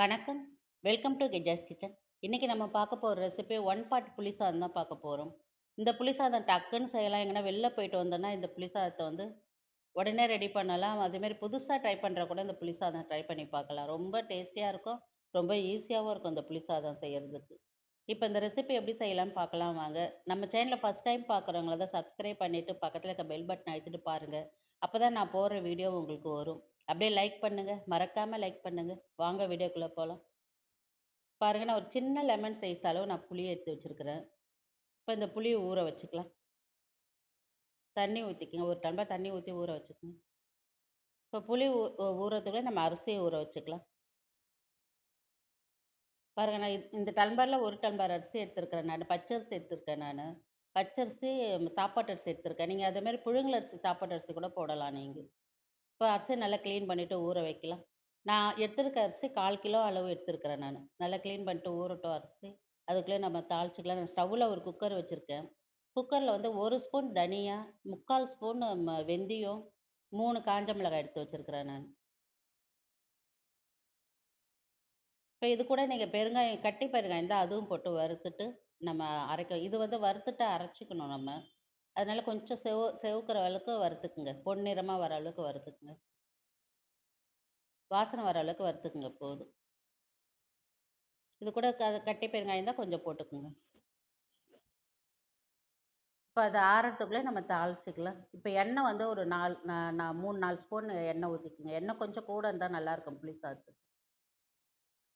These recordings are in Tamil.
வணக்கம். Welcome to Gejas kitchen. இன்றைக்கி நம்ம பார்க்க போகிற ரெசிபி ஒன் பார்ட் புளிசாதம் தான் பார்க்க போகிறோம் இந்த புளிசாதம் டக்குன்னு செய்யலாம். எங்கன்னா வெளில போயிட்டு வந்தோன்னா இந்த புளிசாதத்தை வந்து உடனே ரெடி பண்ணலாம். அதேமாரி புதுசாக ட்ரை பண்ணுற கூட இந்த புளிசாதம் ட்ரை பண்ணி பார்க்கலாம். ரொம்ப டேஸ்டியாக இருக்கும். ரொம்ப ஈஸியாகவும் இருக்கும் இந்த புளிசாதம் செய்கிறதுக்கு இப்போ இந்த ரெசிபி எப்படி செய்யலாம்னு பார்க்கலாம் வாங்க. நம்ம சேனலில் ஃபஸ்ட் டைம் பார்க்குறவங்கள தான் சப்ஸ்கிரைப் பண்ணிவிட்டு பக்கத்தில் இருக்க பெல் பட்டன் அழுத்திட்டு பாருங்கள் அப்போ தான் நான் போடுற வீடியோ உங்களுக்கு வரும். அப்படியே லைக் பண்ணுங்கள் மறக்காமல் லைக் பண்ணுங்கள் வாங்க வீடியோக்குள்ளே போகலாம் பாருங்க நான் ஒரு சின்ன லெமன் சைஸ் அளவு நான் புளியை எடுத்து வச்சிருக்கிறேன். இப்போ இந்த புளியை ஊற வச்சுக்கலாம். தண்ணி ஊற்றிக்கங்க ஒரு டம்ளர் தண்ணி ஊற்றி ஊற வச்சுக்கோங்க இப்போ புளி ஊ ஊறத்துக்குள்ளே நம்ம அரிசியை ஊற வச்சுக்கலாம். பாருங்க நான் இந்த டம்ளர்ல 1 டம்ளர் அரிசி எடுத்துருக்கிறேன் பச்சை பச்சரிசி எடுத்துருக்கேன் நான் பச்சரிசி, சாப்பாட்டு அரிசி எடுத்துருக்கேன். நீங்கள் அதேமாரி புழுங்கல் அரிசி, சாப்பாட்டு அரிசி கூட போடலாம் நீங்கள் இப்போ அரிசி நல்லா க்ளீன் பண்ணிட்டு ஊற வைக்கலாம். நான் எடுத்துருக்க அரிசி 1/4 கிலோ அளவு எடுத்துருக்கிறேன் நான் நல்லா க்ளீன் பண்ணிட்டு ஊறட்டும் அரிசி. அதுக்குள்ளே நம்ம தாளிச்சிக்கலாம் நான் ஸ்டவ்வில் ஒரு குக்கர் வச்சுருக்கேன் குக்கரில் வந்து ஒரு ஸ்பூன் தனியா, 3/4 ஸ்பூன் ம வெந்தயம், மூணு காஞ்ச மிளகாய் எடுத்து வச்சுருக்கிறேன் நான் இப்போ இது கூட நீங்கள் பெருங்காயம் கட்டி பெருங்காயம் தான் அதுவும் போட்டு வறுத்துட்டு, நம்ம அரைக்க இது வந்து வறுத்துட்டு அரைச்சிக்கணும் நம்ம. அதனால் கொஞ்சம் செவ செவக்கிற அளவுக்கு வறுத்துக்குங்க. பொன்னிறமாக வர அளவுக்கு வறுத்துக்குங்க. வாசனை வர அளவுக்கு வறுத்துக்குங்க போதும். இது கூட க கட்டி பெருங்காயம் தான் கொஞ்சம் போட்டுக்குங்க. இப்போ அது ஆறுறதுக்குள்ளே நம்ம தாளிச்சிக்கலாம் இப்போ எண்ணெய் வந்து ஒரு நாலு நான் 3, 4 ஸ்பூன் எண்ணெய் ஊற்றிக்கோங்க எண்ணெய் கொஞ்சம் கூட இருந்தால் நல்லாயிருக்கும் புளி சாதத்துக்கு.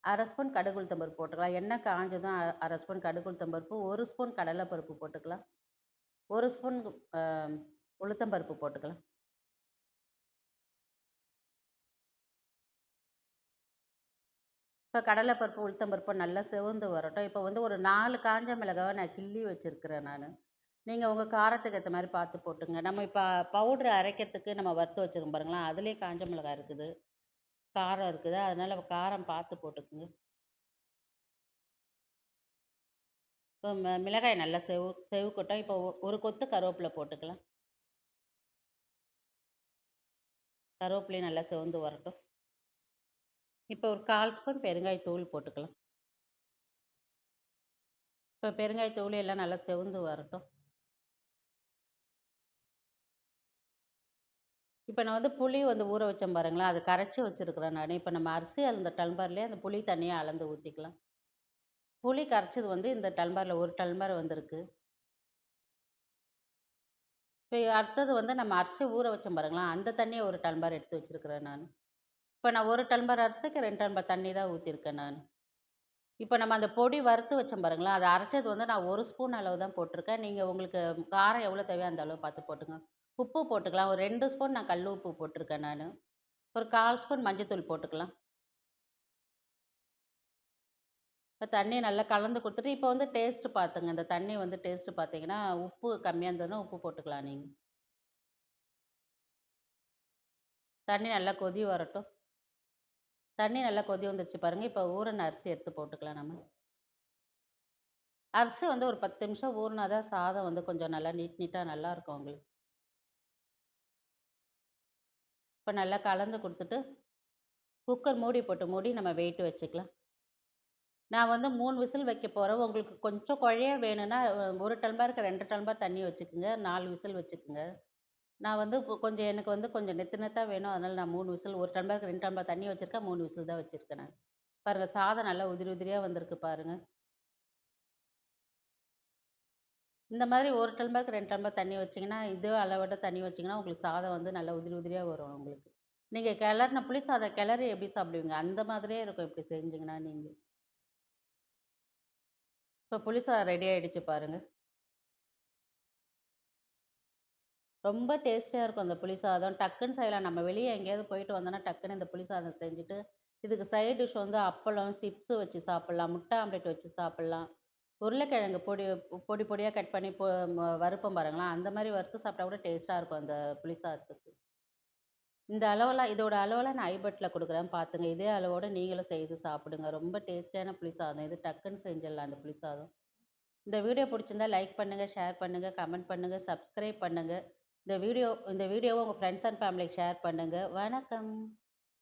1/2 ஸ்பூன் கடுகுள் தம்பருப்பு போட்டுக்கலாம். எண்ணெய் காஞ்சதும் அரை ஸ்பூன் கடுகுள் தம்பருப்பு ஒரு ஸ்பூன் கடலைப்பருப்பு போட்டுக்கலாம். ஒரு ஸ்பூன் உளுத்தம்பருப்பு உளுத்தம் பருப்பு போட்டுக்கலாம். இப்போ கடலைப்பருப்பு உளுத்தம்பருப்பு உளுத்தம் பருப்பு நல்லா செவந்து வரட்டும். இப்போ வந்து ஒரு நாலு காஞ்ச மிளகாவை நான் கிள்ளி வச்சுருக்கிறேன் நான் நீங்கள் உங்கள் காரத்துக்கு ஏற்ற மாதிரி பார்த்து போட்டுங்க. நம்ம இப்போ பவுடர் அரைக்கிறதுக்கு நம்ம வறுத்து வச்சிருக்கோம் பாருங்களேன், அதுலேயே காஞ்ச மிளகாய் இருக்குது. காரம் இருக்குது. அதனால் காரம் பார்த்து போட்டுக்குங்க. இப்போ ம மிளகாய் நல்லா செவு செவக்கட்டும். இப்போ ஒரு கொத்து கருவேப்பிலை போட்டுக்கலாம். கருவேப்பிலையும் நல்லா செவந்து வரட்டும். இப்போ ஒரு 1/4 ஸ்பூன் பெருங்காய தூள் போட்டுக்கலாம். இப்போ பெருங்காய தூள் எல்லாம் நல்லா செவந்து வரட்டும். இப்போ நான் வந்து புளி வந்து ஊற வச்சேன் பாருங்களேன், அது கரைச்சி வச்சிருக்கிறேன் நான் இப்போ நம்ம அரிசி அந்த டம்பர்லேயே அந்த புளி தண்ணியை அளந்து ஊற்றிக்கலாம் புளி கரைச்சது வந்து இந்த டல்மரில் ஒரு டல்மர் வந்திருக்கு. இப்போ அடுத்தது வந்து நம்ம அரிசி ஊற வச்சோம் பாருங்களேன், அந்த தண்ணியை ஒரு டல்மர் எடுத்து வச்சிருக்கிறேன் நான் இப்போ நான் ஒரு டல்மர் அரிசிக்கு ரெண்டு டல்மர் தண்ணி தான் ஊற்றிருக்கேன் நான் இப்போ நம்ம அந்த பொடி வறுத்து வச்சோம் பாருங்களேன், அதை அரைச்சது வந்து நான் ஒரு ஸ்பூன் அளவு தான் போட்டிருக்கேன் நீங்கள் உங்களுக்கு காரம் எவ்வளோ தேவையோ அந்த அளவு பார்த்து போட்டுங்க. உப்பு போட்டுக்கலாம். ஒரு ரெண்டு ஸ்பூன் நான் கல் உப்பு போட்டிருக்கேன் நான் ஒரு 1/4 ஸ்பூன் மஞ்சத்தூள் போட்டுக்கலாம். இப்போ தண்ணியை நல்லா கலந்து கொடுத்துட்டு இப்போ வந்து டேஸ்ட்டு பார்த்துங்க. இந்த தண்ணி வந்து டேஸ்ட்டு பார்த்தீங்கன்னா, உப்பு கம்மியாக இருந்ததுன்னா உப்பு போட்டுக்கலாம் நீங்கள் தண்ணி நல்லா கொதி வரட்டும். தண்ணி நல்லா கொதி வந்துருச்சு பாருங்கள் இப்போ ஊறுன அரிசி எடுத்து போட்டுக்கலாம் நம்ம. அரிசி வந்து ஒரு 10 நிமிஷம் ஊறினா தான் சாதம் வந்து கொஞ்சம் நல்லா நீட் நீட்டாக நல்லாயிருக்கும் உங்களுக்கு. இப்போ நல்லா கலந்து கொடுத்துட்டு குக்கர் மூடி போட்டு மூடி நம்ம வெயிட் வச்சுக்கலாம். நான் வந்து மூணு விசில் வைக்க போகிறேன் உங்களுக்கு கொஞ்சம் குழையா வேணும்னா ஒரு டம்ளருக்கு ரெண்டு டம்ளர் தண்ணி வச்சுக்கோங்க நாலு விசில் வச்சுக்கோங்க நான் வந்து கொஞ்சம் எனக்கு வந்து கொஞ்சம் நெத்து நெத்தாக வேணும். அதனால் நான் மூணு விசில் ஒரு டம்ளருக்கு ரெண்டு டம்ளர் தண்ணி வச்சிருக்கேன். மூணு விசில் தான் வச்சுருக்கேன் நான். பாருங்கள் சாதம் நல்லா உதிரி உதிரியாக வந்திருக்கு பாருங்கள் இந்த மாதிரி ஒரு டம்ளருக்கு ரெண்டு டம்ளர் தண்ணி வச்சீங்கன்னா, இதே அளவோட தண்ணி வச்சீங்கன்னா, உங்களுக்கு சாதம் வந்து நல்லா உதிரி உதிரியாக வரும் உங்களுக்கு. நீங்கள் கிளறுன புளி சாதம் கிளறி எப்படி சாப்பிடுவீங்க? அந்த மாதிரியே இருக்கும் இப்படி செஞ்சிங்கன்னா நீங்கள் இப்போ புளிசாதம் ரெடி ஆகிடுச்சு பாருங்கள் ரொம்ப டேஸ்டியாக இருக்கும் அந்த புளிசாதம். டக்குன்னு செய்யலாம். நம்ம வெளியே எங்கேயாவது போயிட்டு வந்தோன்னா டக்குன்னு இந்த புளிசாதம் செஞ்சுட்டு, இதுக்கு சைட் டிஷ் வந்து அப்பளம், சிப்ஸு வச்சு சாப்பிட்லாம். முட்டை ஆம்லெட் வச்சு சாப்பிட்லாம். உருளைக்கிழங்கு பொடி பொடி பொடியாக கட் பண்ணி பொ வறுப்போம் பாருங்களேன், அந்த மாதிரி வறுத்து சாப்பிட்டா கூட டேஸ்ட்டாக இருக்கும் அந்த புளிசாதத்துக்கு. இந்த அளவெல்லாம் இதோட அளவெல்லாம் நான் ஐபட்டில் கொடுக்குறேன் பார்த்துங்க. இதே அளவோடு நீங்களும் செய்து சாப்பிடுங்க. ரொம்ப டேஸ்டியான புளிசாதம் இது டக்குன்னு செஞ்சிடலாம் அந்த புளிசாதம் இந்த வீடியோ பிடிச்சிருந்தா லைக் பண்ணுங்கள் ஷேர் பண்ணுங்கள் கமெண்ட் பண்ணுங்கள் சப்ஸ்கிரைப் பண்ணுங்கள் இந்த வீடியோ இந்த வீடியோவை உங்கள் ஃப்ரெண்ட்ஸ் அண்ட் ஃபேமிலிக்கு ஷேர் பண்ணுங்கள் வணக்கம்.